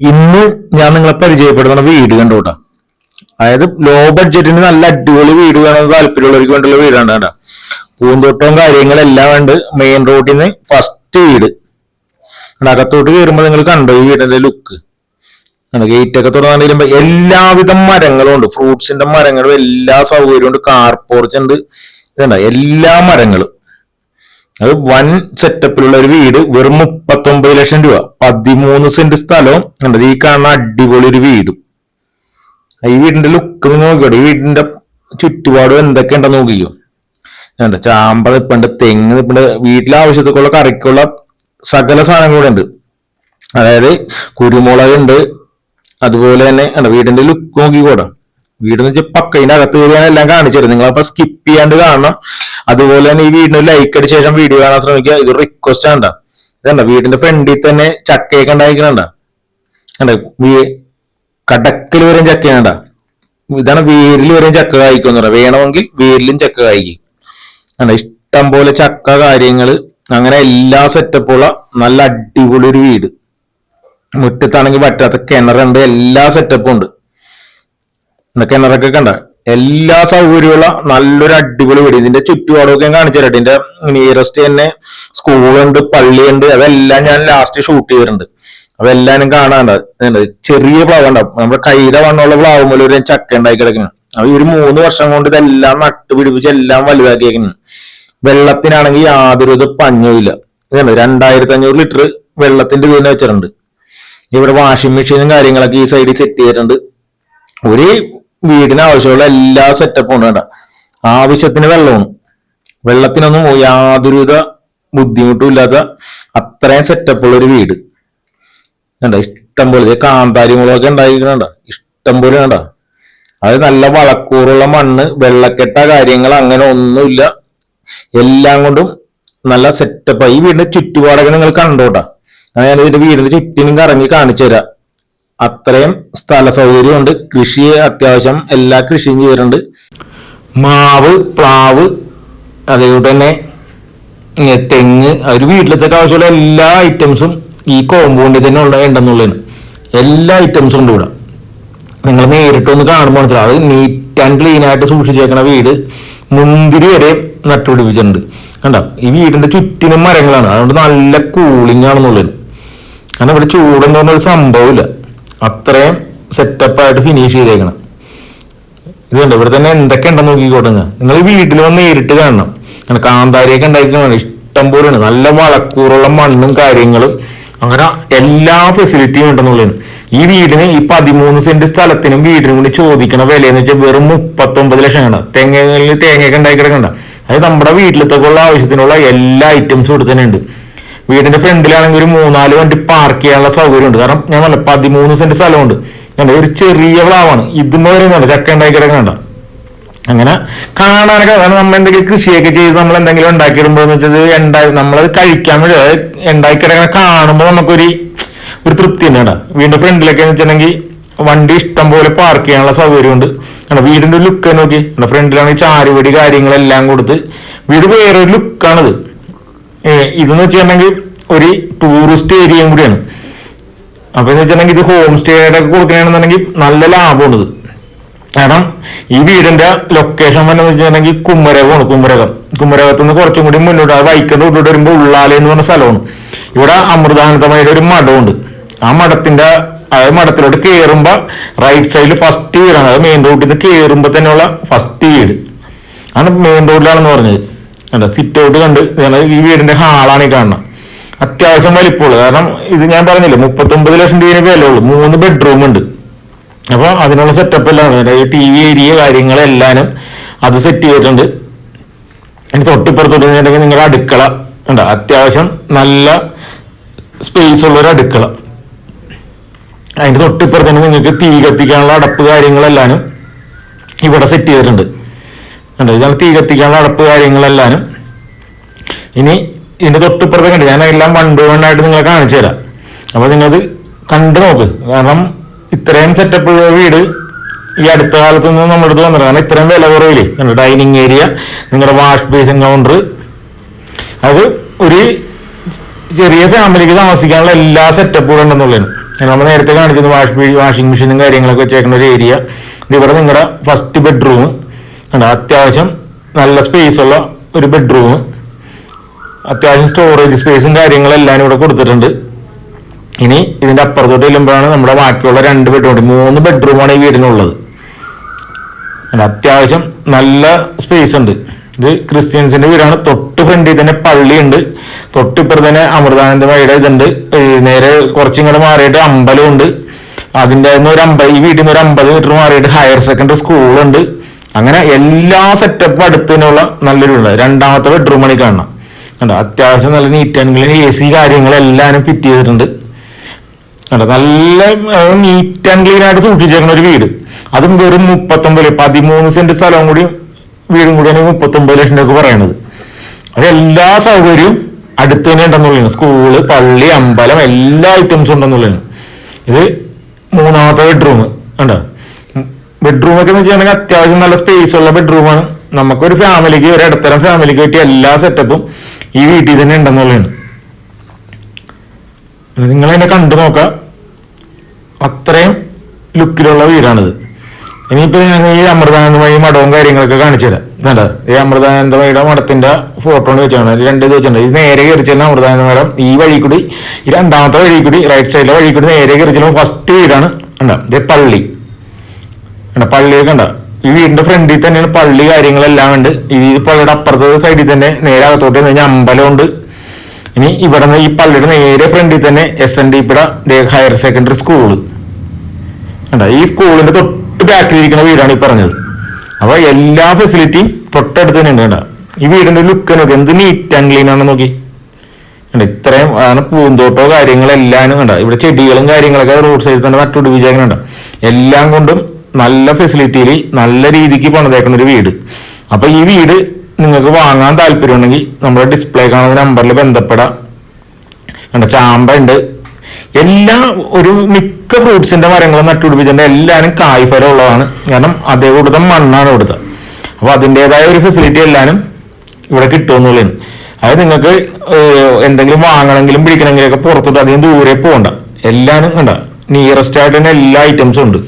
ഇന്ന് ഞാൻ നിങ്ങളെ പരിചയപ്പെടുന്ന വീട് കണ്ടോട്ടാ അതായത് ലോ ബഡ്ജറ്റിന് നല്ല അടിപൊളി വീട് വേണമെന്ന് താല്പര്യമുള്ളവർക്ക് വേണ്ടിയുള്ള വീടാണ് കേട്ടോ. പൂന്തോട്ടവും കാര്യങ്ങളെല്ലാം ഉണ്ട്. മെയിൻ റോഡിൽ നിന്ന് ഫസ്റ്റ് വീട് അകത്തോട്ട് കയറുമ്പോൾ നിങ്ങൾ കണ്ടോ ഈ വീടിന്റെ ലുക്ക് ഗേറ്റ് ഒക്കെ തുറന്നു എല്ലാവിധ മരങ്ങളും ഉണ്ട്. ഫ്രൂട്ട്സിന്റെ മരങ്ങളും എല്ലാ സൗകര്യവും ഉണ്ട്. കാർ പോർച്ച് ഉണ്ട്. എല്ലാ മരങ്ങളും. അത് വൻ സെറ്റപ്പിലുള്ള ഒരു വീട് വെറും മുപ്പത്തൊമ്പത് ലക്ഷം രൂപ. പതിമൂന്ന് സെന്റ് സ്ഥലവും. കണ്ടത് ഈ കാണുന്ന അടിപൊളി ഒരു വീടും. ഈ വീടിന്റെ ലുക്ക് നോക്കിയോട്ടെ ഈ വീടിന്റെ ചുറ്റുപാടും എന്തൊക്കെ ഉണ്ടെന്ന് നോക്കിയോ ഉണ്ട് ചാമ്പ നിപ്പുണ്ട് തെങ്ങ് നിപ്പുണ്ട്. വീട്ടിലെ ആവശ്യത്തേക്കുള്ള കറിക്കുള്ള സകല സാധനങ്ങളും കൂടെ ഉണ്ട് അതായത് കുരുമുളക് ഉണ്ട് അതുപോലെ തന്നെ വീടിന്റെ ലുക്ക് നോക്കിക്കോട്ടെ വീടെന്ന് വെച്ചാൽ പക്കയിന്റെ അകത്ത് കയറിയാണ് എല്ലാം കാണിച്ചു തരും നിങ്ങൾ അപ്പൊ സ്കിപ്പ് ചെയ്യാണ്ട് കാണണം. അതുപോലെ തന്നെ ഈ വീടിന് ലൈക്ക് അടിച്ച ശേഷം വീഡിയോ കാണാൻ ശ്രമിക്കുക. ഇത് റിക്വസ്റ്റ് ആണ് ഇതണ്ട? വീടിന്റെ ഫ്രണ്ടിൽ തന്നെ ചക്കയൊക്കെ ഉണ്ടായിരിക്കണണ്ട? കടക്കിൽ വരെയും ചക്കയാണ്ട ഇതാണ് വേരിൽ വരെയും ചക്ക കായ്ക്കും പറയാം വേണമെങ്കിൽ വേരിലും ചക്ക കായ്ക്കും. ആണ് ഇഷ്ടം പോലെ ചക്ക കാര്യങ്ങൾ. അങ്ങനെ എല്ലാ സെറ്റപ്പുള്ള നല്ല അടിപൊളി ഒരു വീട്. മുറ്റത്താണെങ്കിൽ പറ്റാത്ത കിണറുണ്ട്. എല്ലാ സെറ്റപ്പും ഉണ്ട്. കിണറൊക്കെ കണ്ട. എല്ലാ സൗകര്യമുള്ള നല്ലൊരു അടിപൊളി വീട്. ഇതിന്റെ ചുറ്റുപാടൊക്കെ കാണിച്ചു തരട്ടെ ഇതിന്റെ നിയറസ്റ്റ് തന്നെ സ്കൂളുണ്ട് പള്ളിയുണ്ട്. അതെല്ലാം ഞാൻ ലാസ്റ്റ് ഷൂട്ട് ചെയ്തിട്ടുണ്ട്. അതെല്ലാനും കാണാണ്ട്. ചെറിയ പ്ലാവ് ഉണ്ടാവും നമ്മുടെ കൈയുടെ വണ്ണമുള്ള പ്ലാവ് പോലെ ഒരു ചക്ക ഉണ്ടാക്കി കിടക്കുന്നു. അപ്പൊ ഒരു മൂന്ന് വർഷം കൊണ്ട് ഇതെല്ലാം നട്ടുപിടിപ്പിച്ച് എല്ലാം വലുതാക്കിയേക്കുന്നു. വെള്ളത്തിനാണെങ്കിൽ യാതൊരുവിധ പഞ്ഞുമില്ല ഇതുണ്ട്. രണ്ടായിരത്തി അഞ്ഞൂറ് ലിറ്റർ വെള്ളത്തിന്റെ വീട് വെച്ചിട്ടുണ്ട്. ഇവിടെ വാഷിംഗ് മെഷീനും കാര്യങ്ങളൊക്കെ ഈ സൈഡിൽ സെറ്റ് ചെയ്തിട്ടുണ്ട്. ഒരു വീടിന് ആവശ്യമുള്ള എല്ലാ സെറ്റപ്പും ഉണ്ട് കേട്ടോ ആവശ്യത്തിന് വെള്ളമാണ് വെള്ളത്തിനൊന്നും യാതൊരുവിധ ബുദ്ധിമുട്ടും ഇല്ലാത്ത അത്രയും സെറ്റപ്പുള്ള ഒരു വീട്. കണ്ടോ? ഇഷ്ടം പോലെ കാന്താരി മുളകൊക്കെ ഉണ്ടായിരിക്കണണ്ട? ഇഷ്ടം പോലെ കണ്ട? അത് നല്ല വളക്കൂറുള്ള മണ്ണ് വെള്ളക്കെട്ട കാര്യങ്ങൾ അങ്ങനെ ഒന്നുമില്ല. എല്ലാം കൊണ്ടും നല്ല സെറ്റപ്പ് ഈ വീടിന്റെ ചുറ്റുപാടൊക്കെ നിങ്ങൾ കണ്ടോട്ടാ. ഞാൻ ഇതിന്റെ വീടിന്റെ ചുറ്റിനും കറങ്ങി കാണിച്ചു തരാം അത്രയും സ്ഥല സൗകര്യമുണ്ട് കൃഷി അത്യാവശ്യം എല്ലാ കൃഷിയും ചെയ്തിട്ടുണ്ട്. മാവ് പ്ലാവ് അതേപോലെ തന്നെ തെങ്ങ് ഒരു വീട്ടിലത്തേക്ക് ആവശ്യമുള്ള എല്ലാ ഐറ്റംസും ഈ കോമ്പൗണ്ടിൽ തന്നെ ഉള്ള ഉണ്ടെന്നുള്ളതാണ്. എല്ലാ ഐറ്റംസും ഉണ്ട് ഇവിടെ. നിങ്ങൾ നേരിട്ട് ഒന്ന് കാണുമ്പോൾ മനസ്സിലാവും. അത് നീറ്റ് ആൻഡ് ക്ലീൻ ആയിട്ട് സൂക്ഷിച്ചേക്കണ വീട് മുന്തിരി വരെ നട്ടുപിടിപ്പിച്ചിട്ടുണ്ട്. കണ്ടോ? ഈ വീടിന്റെ ചുറ്റിനും മരങ്ങളാണ്. അതുകൊണ്ട് നല്ല കൂളിംഗ് ആണെന്നുള്ളത് കാരണം ഇവിടെ ചൂടെന്ന് പറഞ്ഞ ഒരു സംഭവമില്ല. അത്രയും സെറ്റപ്പായിട്ട് ഫിനിഷ് ചെയ്തേക്കണം. ഇതുണ്ട് ഇവിടെ തന്നെ എന്തൊക്കെ ഉണ്ടെന്ന് നോക്കിക്കോട്ടെ നിങ്ങൾ വീട്ടിൽ വന്ന് നേരിട്ട് കാണണം. അങ്ങനെ കാന്താരിയൊക്കെ ഉണ്ടായിരിക്കണം ഇഷ്ടം പോലെയാണ്. നല്ല വളക്കൂറുള്ള മണ്ണും കാര്യങ്ങളും. അങ്ങനെ എല്ലാ ഫെസിലിറ്റിയും ഉണ്ടെന്നുള്ളതാണ്. ഈ വീടിന് ഈ പതിമൂന്ന് സെന്റ് സ്ഥലത്തിനും വീടിനും കൂടി ചോദിക്കണ വില എന്ന് വെച്ചാൽ വെറും മുപ്പത്തൊമ്പത് ലക്ഷം കണ്ട. തെങ്ങയിൽ തേങ്ങയൊക്കെ ഉണ്ടാക്കി കിടക്കണ്ട. അത് നമ്മുടെ വീട്ടിലത്തേക്കുള്ള ആവശ്യത്തിനുള്ള എല്ലാ ഐറ്റംസും ഇവിടെ തന്നെ ഉണ്ട്. വീടിന്റെ ഫ്രണ്ടിലാണെങ്കിൽ ഒരു മൂന്നാൽ വണ്ടി പാർക്ക് ചെയ്യാനുള്ള സൗകര്യമുണ്ട്. കാരണം ഞാൻ പറഞ്ഞ പതിമൂന്ന് സെന്റ് സ്ഥലമുണ്ട്. ഞാൻ ഒരു ചെറിയ പ്ലാവാണ്. ഇതുമ്പോ വരുന്നുണ്ട് ചക്ക ഉണ്ടാക്കി കിടക്കണ്ട അങ്ങനെ കാണാനൊക്കെ കാരണം നമ്മൾ എന്തെങ്കിലും കൃഷിയൊക്കെ ചെയ്ത് നമ്മൾ എന്തെങ്കിലും എന്ന് വെച്ചത് ഉണ്ടായി നമ്മളത് കഴിക്കാൻ വേണ്ടി അതായത് ഉണ്ടാക്കി കിടക്കണ കാണുമ്പോൾ നമുക്കൊരു ഒരു തൃപ്തി തന്നെയാണ് വീടിന്റെ ഫ്രണ്ടിലൊക്കെ എന്ന് വെച്ചിട്ടുണ്ടെങ്കിൽ വണ്ടി ഇഷ്ടം പോലെ പാർക്ക് ചെയ്യാനുള്ള സൗകര്യമുണ്ട്. കാരണം വീടിന്റെ ലുക്ക് നോക്കി. ഫ്രണ്ടിലാണെങ്കിൽ ചാരുപടി കാര്യങ്ങളെല്ലാം കൊടുത്ത് വീട് വേറൊരു ലുക്കാണിത് ഇതെന്ന് വെച്ചിട്ടുണ്ടെങ്കിൽ ഒരു ടൂറിസ്റ്റ് ഏരിയയും കൂടിയാണ്. അപ്പൊ എന്ന് വെച്ചിട്ടുണ്ടെങ്കിൽ ഇത് ഹോം സ്റ്റേയുടെ ഒക്കെ കൊടുക്കണമെന്നുണ്ടെങ്കിൽ നല്ല ലാഭമാണിത് കാരണം ഈ വീടിന്റെ ലൊക്കേഷൻ വന്നു വെച്ചിട്ടുണ്ടെങ്കിൽ കുമരകമാണ് കുമരകം. കുമരകത്ത് നിന്ന് കുറച്ചും കൂടി മുന്നോട്ട് ആ വൈക്കന്റെ ഉള്ളിലോട്ട് വരുമ്പോൾ ഉള്ളാല എന്ന് പറഞ്ഞ സ്ഥലമാണ്. ഇവിടെ അമൃതാനന്ദമയുടെ ഒരു മഠമുണ്ട്. ആ മഠത്തിന്റെ അതായത് മഠത്തിലോട്ട് കയറുമ്പോ റൈറ്റ് സൈഡിൽ ഫസ്റ്റ് വീടാണ്. അത് മെയിൻ റോഡിൽ നിന്ന് കയറുമ്പോ തന്നെയുള്ള ഫസ്റ്റ് വീട്. ആണ് മെയിൻ റോഡിലാണെന്ന് പറഞ്ഞത്. കണ്ട സിറ്റ് ഔട്ട് കണ്ട് ഈ വീടിന്റെ ഹാളാണ് ഈ കാണുന്നത്. അത്യാവശ്യം വലിപ്പമുള്ളൂ കാരണം ഇത് ഞാൻ പറഞ്ഞില്ലേ മുപ്പത്തൊമ്പത് ലക്ഷം രൂപ വില ഉള്ളൂ. മൂന്ന് ബെഡ്റൂം ഉണ്ട്. അപ്പൊ അതിനുള്ള സെറ്റപ്പ് എല്ലാം ഈ ടി വി ഏരിയ കാര്യങ്ങളെല്ലാം അത് സെറ്റ് ചെയ്തിട്ടുണ്ട്. ഇനി തൊട്ടിപ്പുറത്തോട്ട് നിങ്ങളുടെ അടുക്കള ഉണ്ട് അത്യാവശ്യം നല്ല സ്പേസ് ഉള്ള ഒരു അടുക്കള. അതിന്റെ തൊട്ടിപ്പുറത്ത് തന്നെ നിങ്ങൾക്ക് തീ കത്തിക്കാനുള്ള അടപ്പ് കാര്യങ്ങളെല്ലാം ഇവിടെ സെറ്റ് ചെയ്തിട്ടുണ്ട്. ഉണ്ട് ഇതാണ് തീ കത്തിക്കാനുള്ള അടപ്പ് കാര്യങ്ങളെല്ലാനും ഇനി ഇതിന്റെ തൊട്ടിപ്പുറത്തെ കണ്ട് ഞാൻ എല്ലാം വൺ ബൈ വൺ ആയിട്ട് നിങ്ങളെ കാണിച്ചു തരാം. അപ്പൊ നിങ്ങളത് കണ്ടു നോക്ക്. കാരണം ഇത്രയും സെറ്റപ്പ് ഉള്ള വീട് ഈ അടുത്ത കാലത്തൊന്നും നമ്മുടെ അടുത്ത് വന്നില്ല കാരണം ഇത്രയും വില കുറവില്ലേ? ഡൈനിങ് ഏരിയ നിങ്ങളുടെ വാഷ് ബേസിൻ കൗണ്ടർ അത് ഒരു ചെറിയ ഫാമിലിക്ക് താമസിക്കാനുള്ള എല്ലാ സെറ്റപ്പുകളും ഉണ്ടെന്നുള്ളതാണ്. നമ്മൾ നേരത്തെ കാണിച്ചത് വാഷ് വാഷിംഗ് മെഷീനും കാര്യങ്ങളൊക്കെ വെച്ചേക്കുന്ന ഒരു ഏരിയ ഇവിടെ നിങ്ങളുടെ ഫസ്റ്റ് ബെഡ്റൂം അത്യാവശ്യം നല്ല സ്പേസ് ഉള്ള ഒരു ബെഡ്റൂം അത്യാവശ്യം സ്റ്റോറേജ് സ്പേസും കാര്യങ്ങളെല്ലാം ഇവിടെ കൊടുത്തിട്ടുണ്ട്. ഇനി ഇതിന്റെ അപ്പുറത്തോട്ട് ചെല്ലുമ്പോഴാണ് നമ്മുടെ ബാക്കിയുള്ള രണ്ട് ബെഡ്റൂം മൂന്ന് ബെഡ്റൂമാണ് ഈ വീടിനുള്ളത്. അത്യാവശ്യം നല്ല സ്പേസ് ഉണ്ട്. ഇത് ക്രിസ്ത്യൻസിന്റെ വീടാണ്. തൊട്ട് ഫ്രണ്ടിൽ തന്നെ പള്ളിയുണ്ട്. തൊട്ടിപ്പുറം തന്നെ അമൃതാനന്ദമയുടെ ഇതുണ്ട്. നേരെ നേരെ കുറച്ചിങ്ങോട്ട് മാറിയിട്ട് അമ്പലമുണ്ട്. അതിന്റെ ഒരു അമ്പത് ഈ വീട്ടിൽ നിന്ന് ഒരു അമ്പത് മീറ്റർ മാറിയിട്ട് ഹയർ സെക്കൻഡറി സ്കൂളുണ്ട് അങ്ങനെ എല്ലാ സെറ്റപ്പും അടുത്തതിനുള്ള നല്ലൊരു രണ്ടാമത്തെ ബെഡ്റൂം മണി കാണണം കണ്ടോ? അത്യാവശ്യം നല്ല neat and clean A C കാര്യങ്ങളെല്ലാം ഫിറ്റ് ചെയ്തിട്ടുണ്ട്. കണ്ടോ? നല്ല നീറ്റ് ആൻഡ് ക്ലീൻ ആയിട്ട് സൂക്ഷിച്ചേക്കുന്ന ഒരു വീട്. അതും വെറും മുപ്പത്തൊമ്പത് പതിമൂന്ന് സെന്റ് സ്ഥലവും കൂടി വീടും കൂടിയാണ് മുപ്പത്തൊമ്പത് ലക്ഷം രൂപ പറയണത്. അത് എല്ലാ സൗകര്യവും അടുത്ത് തന്നെ ഉണ്ടെന്നുള്ളതാണ്. സ്കൂൾ പള്ളി അമ്പലം എല്ലാ ഐറ്റംസും ഉണ്ടെന്നുള്ളതാണ്. ഇത് മൂന്നാമത്തെ ബെഡ്റൂം കണ്ടോ? ബെഡ്റൂം ഒക്കെ എന്ന് വെച്ചിട്ടുണ്ടെങ്കിൽ അത്യാവശ്യം നല്ല സ്പേസ് ഉള്ള ബെഡ്റൂമാണ് നമുക്കൊരു ഫാമിലിക്ക് ഒരു ഇടത്തരം ഫാമിലിക്ക് പറ്റിയ എല്ലാ സെറ്റപ്പും ഈ വീട്ടിൽ തന്നെ ഉണ്ടെന്നുള്ളതാണ്. നിങ്ങൾ എന്നെ കണ്ടു നോക്ക അത്രയും ലുക്കിലുള്ള വീടാണിത്. ഇനിയിപ്പോ ഞാൻ ഈ അമൃതാനന്ദമയി മഠവും കാര്യങ്ങളൊക്കെ കാണിച്ചു തരാം. ഈ അമൃതാനന്ദമയുടെ മഠത്തിന്റെ ഫോട്ടോ വെച്ചാണ് രണ്ട് ഇത് വെച്ചിട്ടുണ്ട്. ഇത് നേരെ കയറി ചെല്ലുന്ന അമൃതാനന്ദ മഠം. ഈ വഴി കൂടി ഈ രണ്ടാമത്തെ വഴി കൂടി റൈറ്റ് സൈഡിലെ വഴി കൂടി നേരെ കയറി ചെല്ലുമ്പോൾ ഫസ്റ്റ് വീടാണ്. കണ്ടോ? ഇത് പള്ളി. കണ്ടോ? പള്ളിയൊക്കെ കണ്ടോ? ഈ വീടിന്റെ ഫ്രണ്ടിൽ തന്നെയാണ് പള്ളി കാര്യങ്ങളെല്ലാം ഉണ്ട്. ഈ പള്ളിയുടെ അപ്പുറത്തെ സൈഡിൽ തന്നെ നേരെ അകത്തോട്ട് കഴിഞ്ഞാൽ അമ്പലമുണ്ട് ഇനി ഇവിടെ നിന്ന് ഈ പള്ളിയുടെ നേരെ ഫ്രണ്ടിൽ തന്നെ എസ് എൻ ഡി പിട ഹയർ സെക്കൻഡറി സ്കൂൾ കണ്ടോ? ഈ സ്കൂളിന്റെ തൊട്ട് ബാക്കിൽ ഇരിക്കുന്ന വീടാണ് ഈ പറഞ്ഞത്. അപ്പൊ എല്ലാ ഫെസിലിറ്റിയും തൊട്ടടുത്ത് തന്നെ ഉണ്ട് കണ്ടോ? ഈ വീടിന്റെ ലുക്ക് നോക്കി. എന്ത് നീറ്റ് ആൻഡ് ക്ലീൻ ആണെന്ന് നോക്കി. കണ്ടോ? ഇത്രയും ആണ് പൂന്തോട്ടോ കാര്യങ്ങളെല്ലാം കണ്ടോ? ഇവിടെ ചെടികളും കാര്യങ്ങളൊക്കെ റോഡ് സൈഡിൽ തന്നെ നട്ടുപിടിപ്പിച്ചേക്കുന്നുണ്ടോ എല്ലാം കൊണ്ടും നല്ല ഫെസിലിറ്റിയിൽ നല്ല രീതിക്ക് പണിതേക്കുന്ന ഒരു വീട്. അപ്പൊ ഈ വീട് നിങ്ങൾക്ക് വാങ്ങാൻ താല്പര്യമുണ്ടെങ്കിൽ നമ്മുടെ ഡിസ്പ്ലേ കാണുന്ന നമ്പറിൽ ബന്ധപ്പെടാം. കണ്ടോ? ചാമ്പ ഉണ്ട് എല്ലാ ഒരു മിക്ക ഫ്രൂട്ട്സിന്റെ മരങ്ങളും നട്ടുപിടിപ്പിച്ചിട്ടുണ്ട് എല്ലാവരും കായ്ഫലം ഉള്ളതാണ്. കാരണം അതേ കൂടുതൽ മണ്ണാണ് ഇവിടുത്തെ. അപ്പൊ അതിന്റെതായ ഒരു ഫെസിലിറ്റി എല്ലാവരും ഇവിടെ കിട്ടുമെന്നുള്ളതാണ്. അത് നിങ്ങൾക്ക് എന്തെങ്കിലും വാങ്ങണമെങ്കിലും പിടിക്കണമെങ്കിലും ഒക്കെ പുറത്തോട്ട് അധികം ദൂരെ പോകണ്ട. എല്ലാവരും കണ്ട? നിയറസ്റ്റ് ആയിട്ട് തന്നെ എല്ലാ ഐറ്റംസും ഉണ്ട്.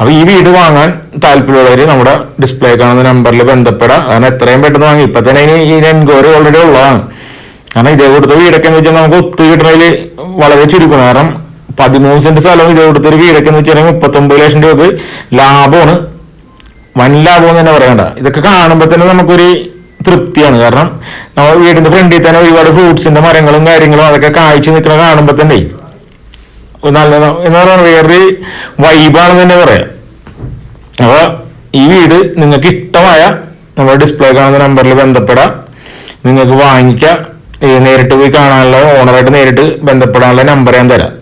അപ്പൊ ഈ വീട് വാങ്ങാൻ താല്പര്യമുള്ളവര് നമ്മുടെ ഡിസ്പ്ലേ കാണുന്ന നമ്പറിൽ ബന്ധപ്പെടാം. കാരണം എത്രയും പെട്ടെന്ന് വാങ്ങി. ഇപ്പൊ തന്നെ ഇനി ഈ എൻക്വയറി ഓൾറെഡി ഉള്ളതാണ്. കാരണം ഇതേ കൊടുത്ത വീടൊക്കെ എന്ന് വെച്ചാൽ നമുക്ക് ഒത്തു കിട്ടണതിൽ വളരെ ചുരുക്കണം കാരണം പതിമൂന്ന് സെന്റ് സ്ഥലം ഇതേ കൊടുത്തൊരു വീടൊക്കെ എന്ന് വെച്ചാൽ മുപ്പത്തൊമ്പത് ലക്ഷം രൂപ ലാഭമാണ്. വൻ ലാഭം തന്നെ പറയണ്ട. ഇതൊക്കെ കാണുമ്പോൾ തന്നെ നമുക്കൊരു തൃപ്തിയാണ്. കാരണം നമ്മൾ വീടിന്റെ ഫ്രണ്ടിൽ തന്നെ ഒരുപാട് ഫ്രൂട്ട്സിന്റെ മരങ്ങളും കാര്യങ്ങളും അതൊക്കെ കാഴ്ച നിൽക്കുന്ന കാണുമ്പോൾ തന്നെ നല്ല എന്താ പറയുക വൈബാണെന്ന് തന്നെ പറയാം. അപ്പൊ ഈ വീട് നിങ്ങൾക്ക് ഇഷ്ടമായ നമ്മുടെ ഡിസ്പ്ലേ കാണുന്ന നമ്പറിൽ ബന്ധപ്പെടാം. നിങ്ങൾക്ക് വാങ്ങിക്കാം. നേരിട്ട് പോയി കാണാനുള്ള ഓണറായിട്ട് നേരിട്ട് ബന്ധപ്പെടാനുള്ള നമ്പർ ഞാൻ തരാം.